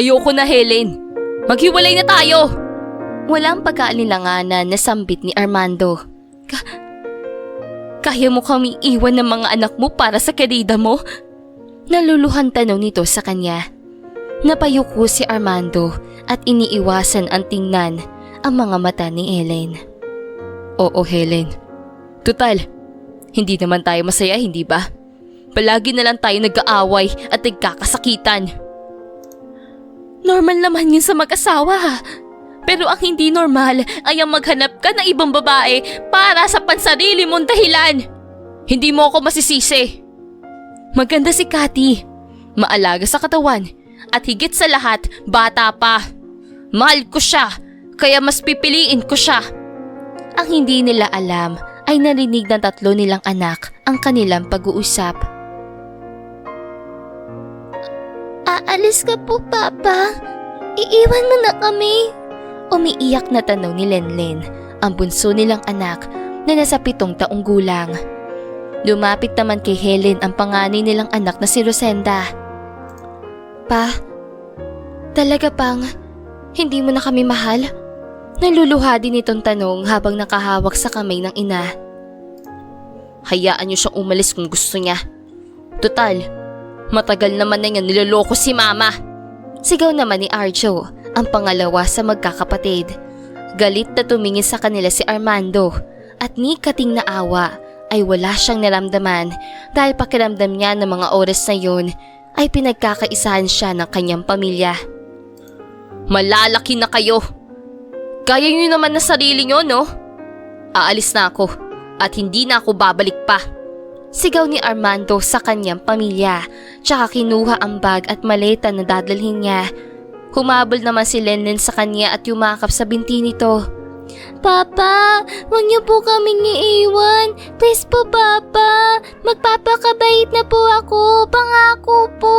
Ayoko na, Helen. Maghiwalay na tayo. Walang pagkaalinlanganan na sambit ni Armando. Ka- Kaya mo kaming iwan ng mga anak mo para sa kerida mo? Naluluhan tanong nito sa kanya. Napayuko si Armando at iniiwasan ang tingnan ang mga mata ni Helen. Oo, Helen. Tutal, hindi naman tayo masaya, hindi ba? Palagi na lang tayo nag-aaway at nagkakasakitan. Normal naman yun sa mag-asawa. Pero ang hindi normal ay ang maghanap ka ng ibang babae para sa pansarili mong dahilan. Hindi mo ako masisisi. Maganda si Cathy. Maalaga sa katawan. At higit sa lahat, bata pa. Mahal ko siya, kaya mas pipiliin ko siya. Ang hindi nila alam ay narinig ng tatlo nilang anak ang kanilang pag-uusap. Aalis ka po, Papa. Iiwan mo na kami. Umiiyak na tanong ni Lenlen, ang bunso nilang anak na nasa pitong taong gulang. Lumapit naman kay Helen ang panganay nilang anak na si Rosenda. Pa, talaga bang hindi mo na kami mahal? Naluluha din itong tanong habang nakahawak sa kamay ng ina. Hayaan niyo siyang umalis kung gusto niya. Total, matagal naman na niya niloloko si mama. Sigaw naman ni Arjo, ang pangalawa sa magkakapatid. Galit na tumingin sa kanila si Armando at ni kating na awa ay wala siyang naramdaman dahil pakiramdam niya ng mga oras na yun ay pinagkakaisahan siya ng kanyang pamilya. Malalaki na kayo. Kaya niyo naman na sarili niyo, no? Aalis na ako at hindi na ako babalik pa. Sigaw ni Armando sa kanyang pamilya, tsaka kinuha ang bag at maleta na dadalhin niya. Humabol naman si Lenlen sa kanya at yumakap sa binti nito. Papa, huwag niyo po kaming iiwan. Please po, Papa. Magpapakabait na po ako. Pangako po.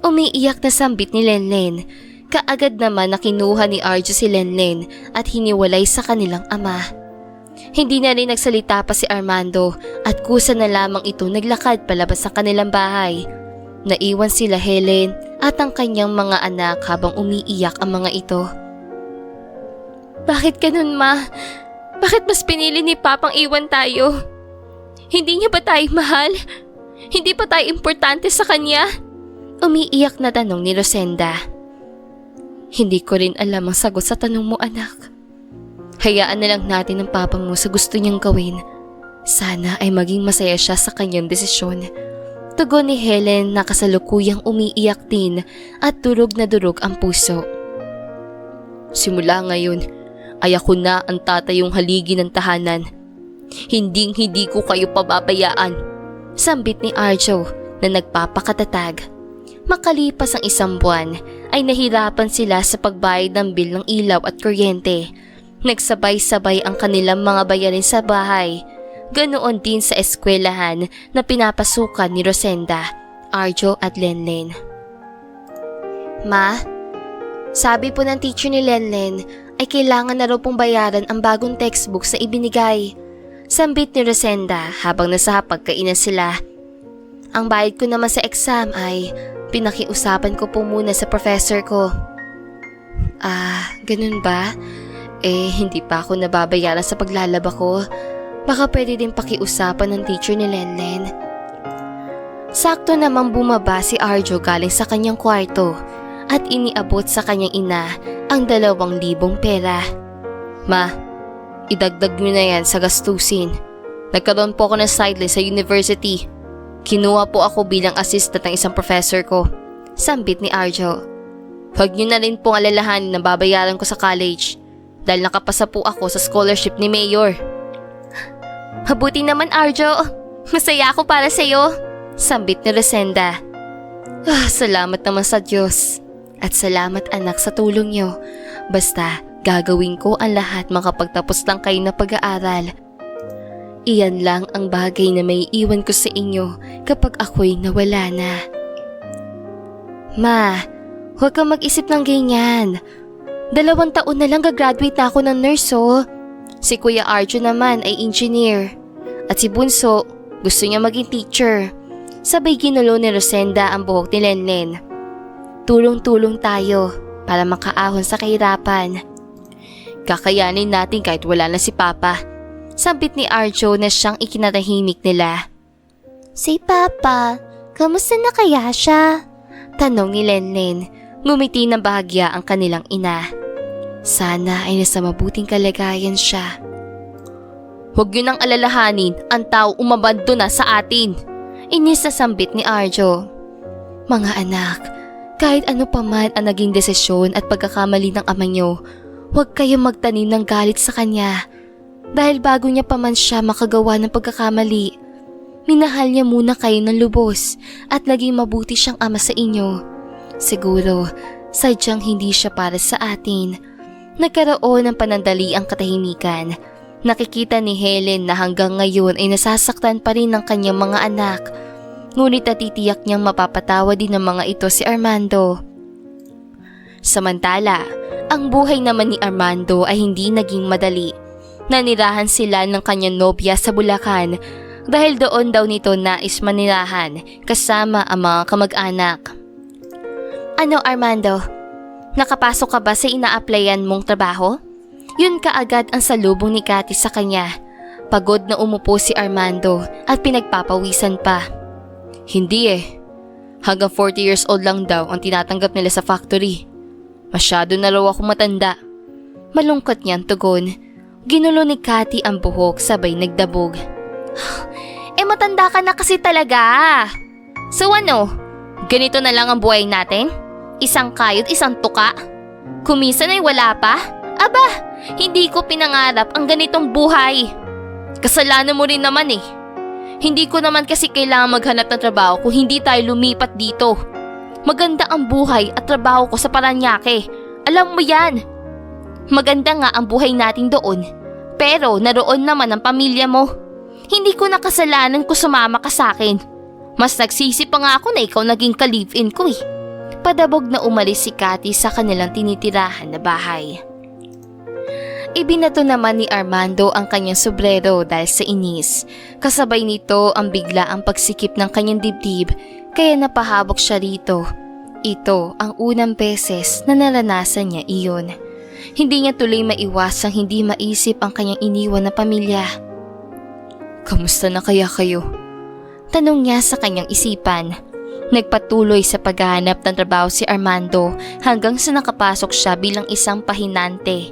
Umiiyak na sambit ni Lenlen. Kaagad naman na kinuha ni Arjo si Lenlen at hiniwalay sa kanilang ama. Hindi na rin nagsalita pa si Armando at kusa na lamang ito naglakad palabas sa kanilang bahay. Naiwan sila Helen at ang kanyang mga anak habang umiiyak ang mga ito. Bakit ganun ma? Bakit mas pinili ni Papang iwan tayo? Hindi niya ba tayo mahal? Hindi pa tayo importante sa kanya? Umiiyak na tanong ni Rosenda. Hindi ko rin alam ang sagot sa tanong mo anak. Hayaan na lang natin ang papa mo sa gusto niyang gawin. Sana ay maging masaya siya sa kanyang desisyon. Tugon ni Helen na kasalukuyang umiiyak din at durog na durog ang puso. Simula ngayon, ay ako na ang tatayong haligi ng tahanan. Hinding hindi ko kayo pababayaan. Sambit ni Arjo na nagpapakatatag. Makalipas ang isang buwan ay nahirapan sila sa pagbayad ng bil ng ilaw at kuryente. Nagsabay-sabay ang kanilang mga bayarin sa bahay. Ganoon din sa eskwelahan na pinapasukan ni Rosenda, Arjo at Lenlen. Ma, sabi po ng teacher ni Lenlen ay kailangan na raw pong bayaran ang bagong textbooks na ibinigay. Sambit ni Rosenda habang nasa hapagkainan sila. Ang bayad ko naman sa exam ay pinakiusapan ko po muna sa professor ko. Ah, ganun ba? Eh, hindi pa ako nababayaran sa paglalaba ko. Baka pwede din pakiusapan ng teacher ni Lenlen. Sakto namang bumaba si Arjo galing sa kanyang kwarto at iniabot sa kanyang ina ang dalawang libong pera. Ma, idagdag mo na yan sa gastusin. Nagkaroon po ako ng sideline sa university. Kinuha po ako bilang assistant ng isang professor ko. Sambit ni Arjo. Huwag niyo na rin pong alalahanin na babayaran ko sa college dahil nakapasa po ako sa scholarship ni Mayor. Mabuti naman Arjo. Masaya ako para sa'yo. Sambit ni Rosenda. Ah, salamat naman sa Diyos. At salamat anak sa tulong niyo. Basta, gagawin ko ang lahat makapagtapos lang kayo na pag-aaral. Iyan lang ang bagay na may iwan ko sa inyo kapag ako'y nawala na. Ma, huwag kang mag-isip ng ganyan. Dalawang taon na lang gagraduate na ako ng nurse oh. Si Kuya Arjo naman ay engineer. At si Bunso, gusto niya maging teacher. Sabay ginulo ni Rosenda ang buhok ni Lenlen. Tulong-tulong tayo para makaahon sa kahirapan. Kakayanin natin kahit wala na si Papa. Sambit ni Arjo na siyang ikinatahimik nila. Si Papa, kamusta na kaya siya? Tanong ni Lenlen. Ngumiti ng bahagya ang kanilang ina. Sana ay nasa mabuting kalagayan siya. Huwag yun ang alalahanin, ang tao umabando na sa atin. Inis na sambit ni Arjo. Mga anak, kahit ano pa man ang naging desisyon at pagkakamali ng ama niyo, huwag kayong magtanim ng galit sa kanya. Dahil bago niya pa man siya makagawa ng pagkakamali, minahal niya muna kayo ng lubos at naging mabuti siyang ama sa inyo. Siguro, sadyang hindi siya para sa atin. Nagkaroon ng panandali ang katahimikan. Nakikita ni Helen na hanggang ngayon ay nasasaktan pa rin ng kanyang mga anak. Ngunit natitiyak niyang mapapatawa din ng mga ito si Armando. Samantala, ang buhay naman ni Armando ay hindi naging madali. Nanirahan sila ng kanyang nobya sa Bulacan dahil doon daw nito nais manirahan kasama ang mga kamag-anak. Ano Armando? Nakapasok ka ba sa ina-applyan mong trabaho? Yun kaagad ang salubong ni Cathy sa kanya. Pagod na umupo si Armando at pinagpapawisan pa. Hindi eh. Hanggang 40 years old lang daw ang tinatanggap nila sa factory. Masyado na raw ako matanda. Malungkot niyang tugon. Ginulo ni Cathy ang buhok sabay nagdabog. eh matanda ka na kasi talaga. So ano? Ganito na lang ang buhay natin? Isang kayod, isang tuka? Kumisan ay wala pa? Aba, hindi ko pinangarap ang ganitong buhay. Kasalanan mo rin naman eh. Hindi ko naman kasi kailangan maghanap ng trabaho kung hindi tayo lumipat dito. Maganda ang buhay at trabaho ko sa Paranaque. Alam mo yan. Maganda nga ang buhay natin doon. Pero naroon naman ang pamilya mo. Hindi ko nakasalanan kung sumama ka sa akin. Mas nagsisi pa nga ako na ikaw naging ka-live-in ko eh. Padabog na umalis si Cathy sa kanilang tinitirahan na bahay. Ibinato naman ni Armando ang kanyang sobrero dahil sa inis. Kasabay nito ang bigla ang pagsikip ng kanyang dibdib kaya napahabok siya rito. Ito ang unang beses na naranasan niya iyon. Hindi niya tuloy maiwasang hindi maisip ang kanyang iniwan na pamilya. Kamusta na kaya kayo? Tanong niya sa kanyang isipan. Nagpatuloy sa paghahanap ng trabaho si Armando hanggang sa nakapasok siya bilang isang pahinante.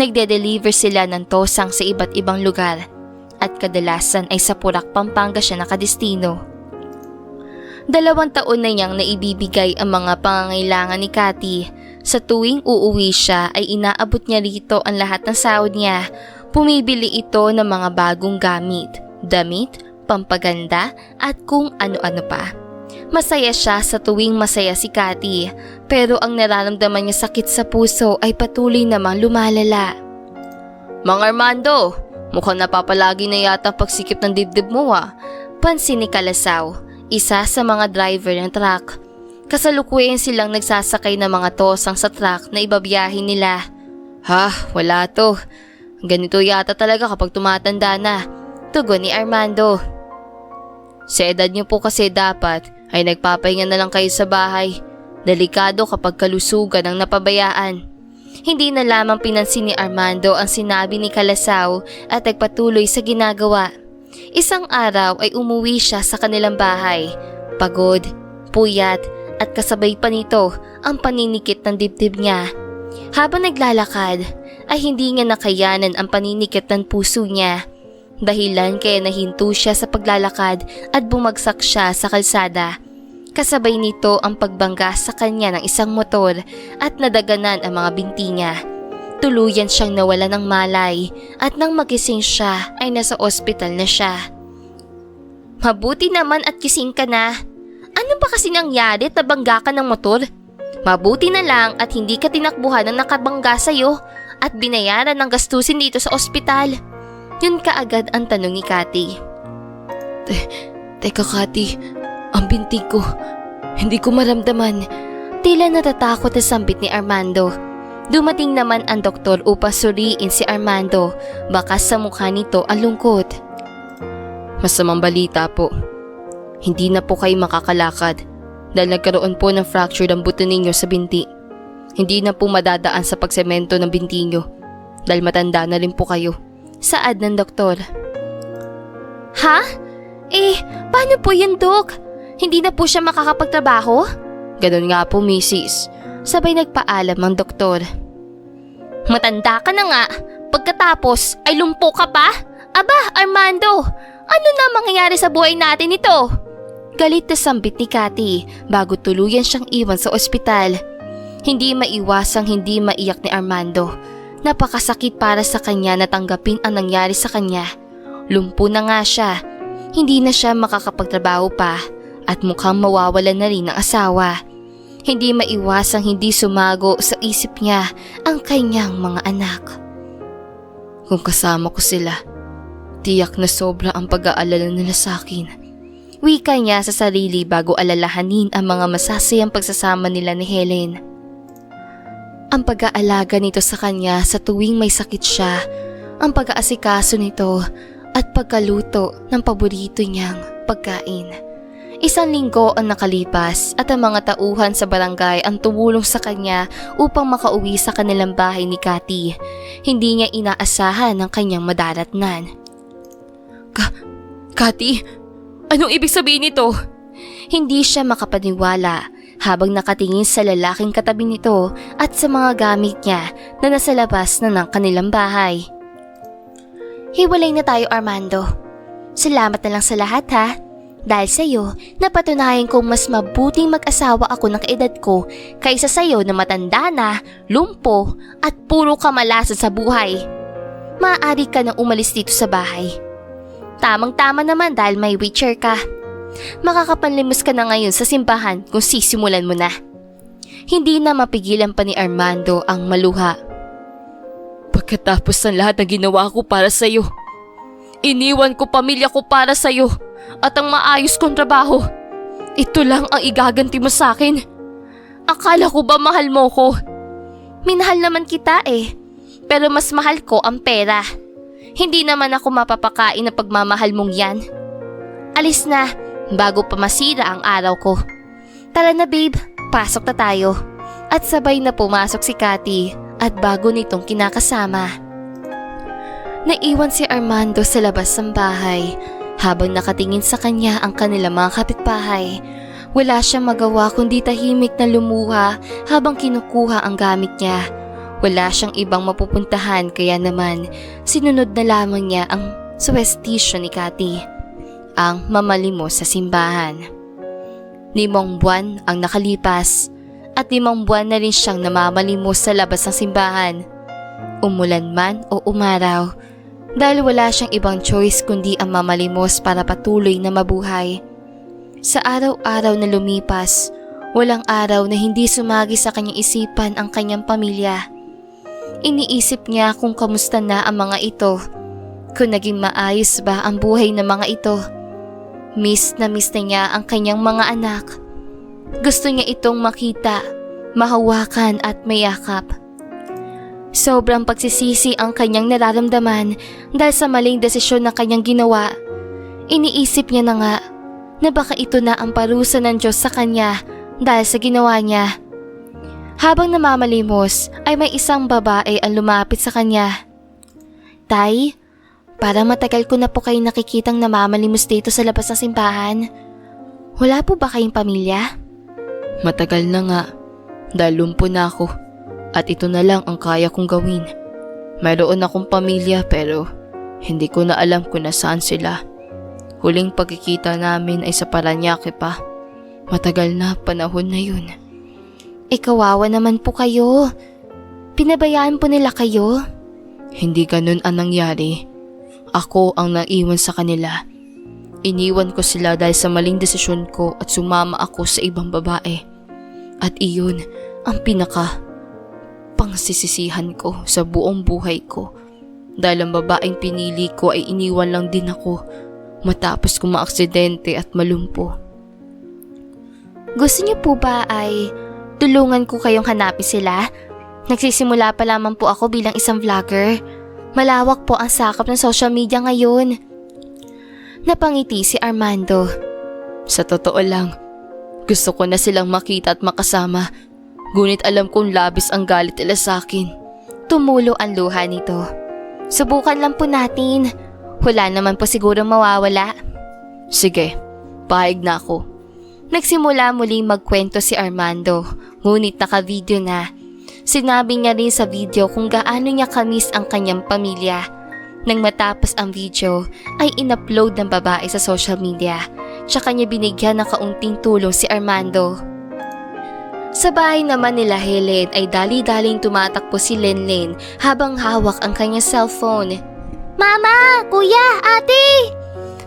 Nagde-deliver sila ng tosang sa iba't ibang lugar at kadalasan ay sa Purak, Pampanga siya nakadestino. Dalawang taon na niyang naibibigay ang mga pangangailangan ni Cathy. Sa tuwing uuwi siya ay inaabot niya rito ang lahat ng sahod niya. Pumibili ito ng mga bagong gamit, damit, pampaganda at kung ano-ano pa. Masaya siya sa tuwing masaya si Cathy, pero ang nararamdaman niya sakit sa puso ay patuloy namang lumalala. Mang Armando, mukhang napapalagi na yata pagsikip ng dibdib mo ah. Pansin ni Kalasaw, isa sa mga driver ng truck. Kasalukuyan silang nagsasakay ng mga tosang sa truck na ibabiyahin nila. Ha, wala to. Ganito yata talaga kapag tumatanda na. Tugon ni Armando. Sa edad niyo po kasi dapat ay nagpapahinga na lang kayo sa bahay. Delikado kapag kalusugan ang napabayaan. Hindi na lamang pinansin ni Armando ang sinabi ni Kalasaw at nagpatuloy sa ginagawa. Isang araw ay umuwi siya sa kanilang bahay. Pagod, puyat at kasabay pa nito ang paninikit ng dibdib niya. Habang naglalakad ay hindi niya nakayanan ang paninikit ng puso niya. Dahilan kaya nahinto siya sa paglalakad at bumagsak siya sa kalsada. Kasabay nito ang pagbangga sa kanya ng isang motor at nadaganan ang mga binti niya. Tuluyan siyang nawala ng malay at nang magising siya ay nasa ospital na siya. Mabuti naman at kising ka na. Ano ba kasi nangyari at nabangga ka ng motor? Mabuti na lang at hindi ka tinakbuhan ng nakabangga sa'yo at binayaran ng gastusin dito sa ospital. Yun kaagad ang tanong ni Cathy. Te, teka Cathy, ang binti ko. Hindi ko maramdaman. Tila natatakot na sambit ni Armando. Dumating naman ang doktor upang suriin si Armando. Baka sa mukha nito ang lungkot. Masamang balita po. Hindi na po kayo makakalakad. dahil nagkaroon po ng fracture ng buto ninyo sa binti. Hindi na po madadaan sa pagsemento ng binti nyo dahil matanda na rin po kayo. Saad ng doktor. Ha? Eh, paano po yun, Dok? Hindi na po siya makakapagtrabaho? Ganon nga po, Mrs. Sabay nagpaalam ang doktor. Matanda ka na nga. Pagkatapos ay lumpo ka pa? Aba, Armando, ano na mangyayari sa buhay natin ito? Galit na sambit ni Cathy bago tuluyan siyang iwan sa ospital. Hindi maiwasang hindi maiyak ni Armando. Napakasakit para sa kanya na tanggapin ang nangyari sa kanya. Lumpo na nga siya. Hindi na siya makakapagtrabaho pa at mukhang mawawalan na rin ng asawa. Hindi maiwasang hindi sumago sa isip niya ang kanyang mga anak. Kung kasama ko sila, tiyak na sobra ang pag-aalala nila sa akin. Wika niya sa sarili bago alalahanin ang mga masasayang pagsasama nila ni Helen. Ang pag-aalaga nito sa kanya sa tuwing may sakit siya, ang pag-aasikaso nito at pagkaluto ng paborito niyang pagkain. Isang linggo ang nakalipas at ang mga tauhan sa barangay ang tumulong sa kanya upang makauwi sa kanilang bahay ni Cathy. Hindi niya inaasahan ang kanyang madaratnan. Ka Cathy, anong ibig sabihin nito? Hindi siya makapaniwala habang nakatingin sa lalaking katabi nito at sa mga gamit niya na nasa labas na ng kanilang bahay. Hiwalay na tayo Armando. Salamat na lang sa lahat ha. Dahil sa iyo, napatunayan kong mas mabuting mag-asawa ako ng kaedad ko kaysa sa iyo na matanda na, lumpo at puro kamalasan sa buhay. Maaari ka nang umalis dito sa bahay. Tamang-tama naman dahil may wheelchair ka. Makakapanlimos ka na ngayon sa simbahan kung sisimulan mo na. Hindi na mapigilan pa ni Armando ang maluha. Pagkatapos ng lahat na ginawa ko para sa iyo, iniwan ko pamilya ko para sa iyo at ang maayos kong trabaho. Ito lang ang igaganti mo sa akin. Akala ko ba mahal mo ko? Minahal naman kita eh. Pero mas mahal ko ang pera. Hindi naman ako mapapakain na pagmamahal mong yan. Alis na, bago pa masira ang araw ko. Tara na babe, pasok na tayo. At sabay na pumasok si Cathy at bago nitong kinakasama. Naiwan si Armando sa labas ng bahay habang nakatingin sa kanya ang kanilang mga kapitbahay, wala siyang magawa kundi tahimik na lumuha habang kinukuha ang gamit niya. Wala siyang ibang mapupuntahan kaya naman sinunod na lamang niya ang suwestisyo ni Cathy, ang mamalimos sa simbahan. Limang buwan ang nakalipas at limang buwan na rin siyang namamalimos sa labas ng simbahan. Umulan man o umaraw, dahil wala siyang ibang choice kundi ang mamalimos para patuloy na mabuhay. Sa araw-araw na lumipas, walang araw na hindi sumagi sa kanyang isipan ang kanyang pamilya. Iniisip niya kung kamusta na ang mga ito, kung naging maayos ba ang buhay ng mga ito. Miss na miss na niya ang kanyang mga anak. Gusto niya itong makita, mahawakan at mayakap. Sobrang pagsisisi ang kanyang nararamdaman dahil sa maling desisyon na kanyang ginawa. Iniisip niya na nga na baka ito na ang parusa ng Diyos sa kanya dahil sa ginawa niya. Habang namamalimos ay may isang babae ang lumapit sa kanya. Tay, para matagal ko na po kayo nakikitang namamalimos dito sa labas ng simbahan. Wala po ba kayong pamilya? Matagal na nga, dahil lumpo na ako. At ito na lang ang kaya kong gawin. Mayroon akong pamilya pero hindi ko na alam kung nasaan sila. Huling pagkikita namin ay sa Paranaque pa. Matagal na panahon na yun. E kawawa naman po kayo. Pinabayaan po nila kayo. Hindi ganun ang nangyari. Ako ang naiwan sa kanila. Iniwan ko sila dahil sa maling desisyon ko at sumama ako sa ibang babae. At iyon ang pinaka pangsisisihan ko sa buong buhay ko. Dahil ang babaeng pinili ko ay iniwan lang din ako matapos ko maaksidente at malumpo. Gusto niyo po ba ay tulungan ko kayong hanapin sila? Nagsisimula pa lamang po ako bilang isang vlogger. Malawak po ang sakap ng social media ngayon. Napangiti si Armando. Sa totoo lang, Gusto ko na silang makita at makasama. Ngunit alam kong labis ang galit nila sa akin. Tumulo ang luha nito. Subukan lang po natin. Wala naman po siguro mawawala. Sige, pahig na ako. Nagsimula muling magkwento si Armando, ngunit naka-video na. Sinabi niya rin sa video kung gaano niya kamis ang kanyang pamilya. Nang matapos ang video, ay inupload ng babae sa social media. Tsaka niya binigyan ng kaunting tulong si Armando. Sa bahay naman nila Helen ay dali-daling tumatakbo si Lenlen habang hawak ang kanyang cellphone. Mama! Kuya! Ate!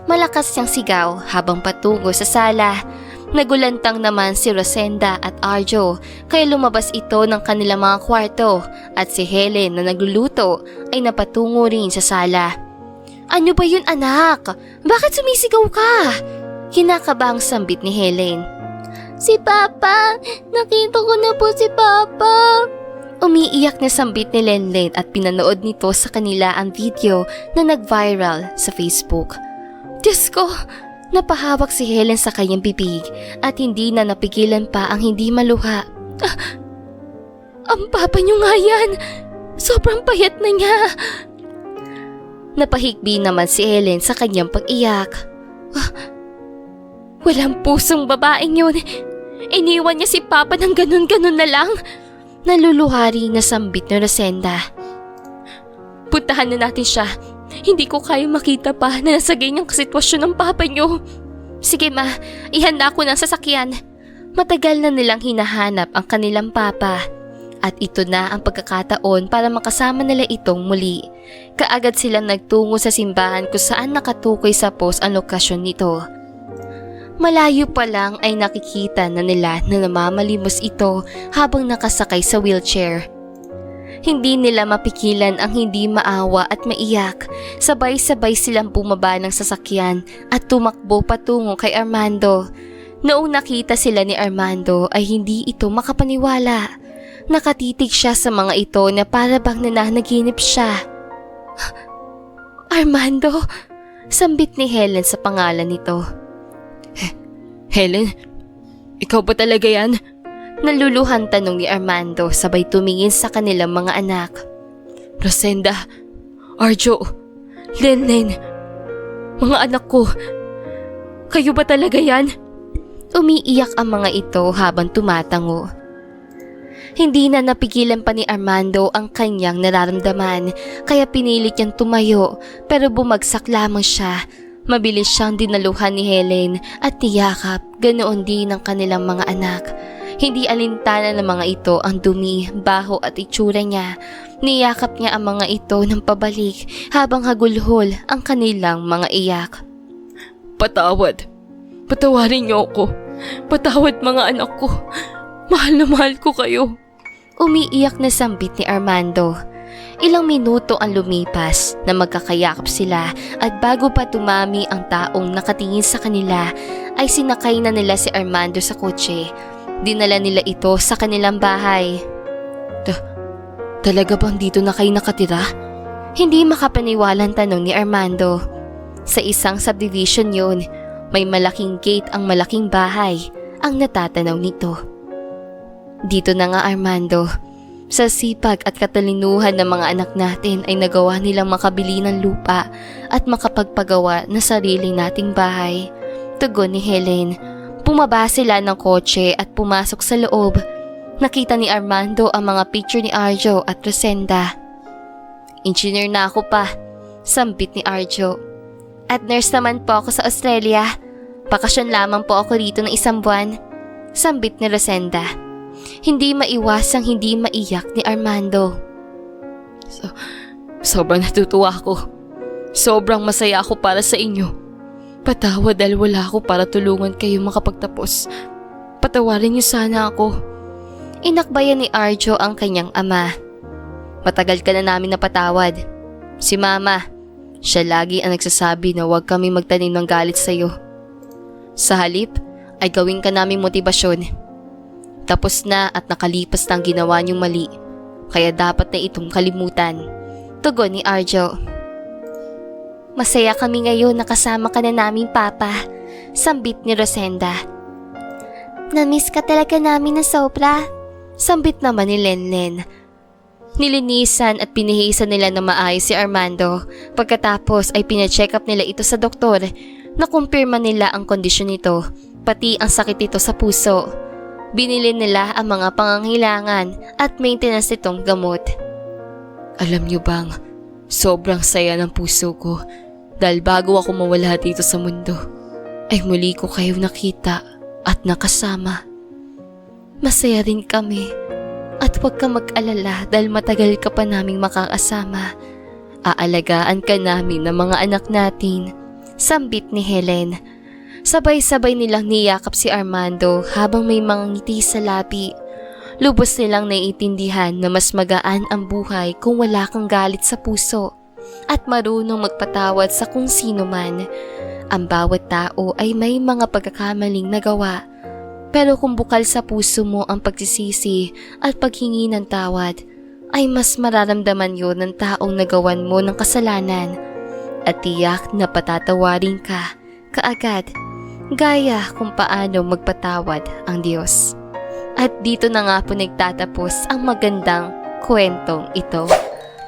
Malakas siyang sigaw habang patungo sa sala. Nagulantang naman si Rosenda at Arjo kaya lumabas ito ng kanilang mga kwarto at si Helen na nagluluto ay napatungo rin sa sala. Ano ba yun anak? Bakit sumisigaw ka? Kinakabang sambit ni Helen. Si Papa! Nakita ko na po si Papa! Umiiyak na sambit ni Lenlen at pinanood nito sa kanila ang video na nag-viral sa Facebook. Diyos ko! Napahawak si Helen sa kanyang bibig at hindi na napigilan pa ang hindi maluha. Ah, ang papa niyo nga yan! Sobrang payat na niya! Napahigbi naman si Helen sa kanyang pag-iyak. Ah, walang pusong babaeng yun. Iniwan niya si Papa ng ganun-ganun na lang. Naluluhari na sambit ni Rosenda. Puntahan na natin siya. Hindi ko kaya makita pa na nasa ganyang sitwasyon ng papa niyo. Sige ma, ihanda ko ng sasakyan. Matagal na nilang hinahanap ang kanilang papa. At ito na ang pagkakataon para makasama nila itong muli. Kaagad silang nagtungo sa simbahan kung saan nakatukoy sa post ang lokasyon nito. Malayo pa lang ay nakikita na nila na namamalimos ito habang nakasakay sa wheelchair. Hindi nila mapikilan ang hindi maawa at maiyak. Sabay-sabay silang bumaba ng sasakyan at tumakbo patungo kay Armando. Noong nakita sila ni Armando ay hindi ito makapaniwala. Nakatitig siya sa mga ito na para bang nananaginip siya. Armando, sambit ni Helen sa pangalan nito. Helen, ikaw ba talaga yan? Naluluhan tanong ni Armando sabay tumingin sa kanilang mga anak. Rosenda, Arjo, Lenlen, mga anak ko, kayo ba talaga yan? Umiiyak ang mga ito habang tumatango. Hindi na napigilan pa ni Armando ang kanyang nararamdaman kaya pinilit niyang tumayo pero bumagsak lamang siya. Mabilis siyang dinaluhan ni Helen at tiyakap ganoon din ng kanilang mga anak. Hindi alintana ng mga ito ang dumi, baho at itsura niya. Niyakap niya ang mga ito ng pabalik habang hagulhol ang kanilang mga iyak. Patawad. Patawarin niyo ako. Patawad mga anak ko. Mahal na mahal ko kayo. Umiiyak na sambit ni Armando. Ilang minuto ang lumipas na magkakayakap sila at bago pa tumami ang taong nakatingin sa kanila ay sinakay na nila si Armando sa kotse. Dinala nila ito sa kanilang bahay. Ta- talaga bang dito na kayo nakatira? Hindi makapaniwalang tanong ni Armando. Sa isang subdivision yun, may malaking gate ang malaking bahay ang natatanaw nito. Dito na nga Armando, sa sipag at katalinuhan ng mga anak natin ay nagawa nilang makabili ng lupa at makapagpagawa na sarili nating bahay. Tugon ni Helen. Pumaba sila ng kotse at pumasok sa loob. Nakita ni Armando ang mga picture ni Arjo at Rosenda. Engineer na ako pa, sambit ni Arjo. At nurse naman po ako sa Australia. Bakasyon lamang po ako rito ng isang buwan. Sambit ni Rosenda. Hindi maiwasang hindi maiyak ni Armando. So, sobrang natutuwa ako. Sobrang masaya ako para sa inyo. Patawad dahil wala ako para tulungan kayo makapagtapos. Patawarin niyo sana ako. Inakbayan ni Arjo ang kanyang ama. Matagal ka na namin napatawad. Si Mama, siya lagi ang nagsasabi na huwag kami magtanim ng galit sa'yo. Sa halip, ay gawin ka namin motibasyon. Tapos na at nakalipas na ang ginawa niyong mali, kaya dapat na itong kalimutan. Tugon ni Arjo. Masaya kami ngayon nakasama ka na namin, Papa. Sambit ni Rosenda. Namiss ka talaga namin na sobra. Sambit naman ni Lenlen. Nilinisan at pinihisan nila na maayos si Armando. Pagkatapos ay pina-check up nila ito sa doktor. Nakumpirma nila ang kondisyon nito, pati ang sakit nito sa puso. Binili nila ang mga pangangailangan at maintenance nitong gamot. Alam niyo bang, sobrang saya ng puso ko dahil bago ako mawala dito sa mundo, ay muli ko kayo nakita at nakasama. Masaya rin kami at huwag ka mag-alala dahil matagal ka pa naming makakasama. Aalagaan ka namin ng mga anak natin. Sambit ni Helen. Sabay-sabay nilang niyakap si Armando habang may mga ngiti sa labi. Lubos nilang naiintindihan na mas magaan ang buhay kung wala kang galit sa puso at marunong magpatawad sa kung sino man. Ang bawat tao ay may mga pagkakamaling nagawa. Pero kung bukal sa puso mo ang pagsisisi at paghingi ng tawad, ay mas mararamdaman yon ng taong nagawan mo ng kasalanan at tiyak na patatawarin ka kaagad gaya kung paano magpatawad ang Diyos. At dito na nga po nagtatapos ang magandang kwentong ito.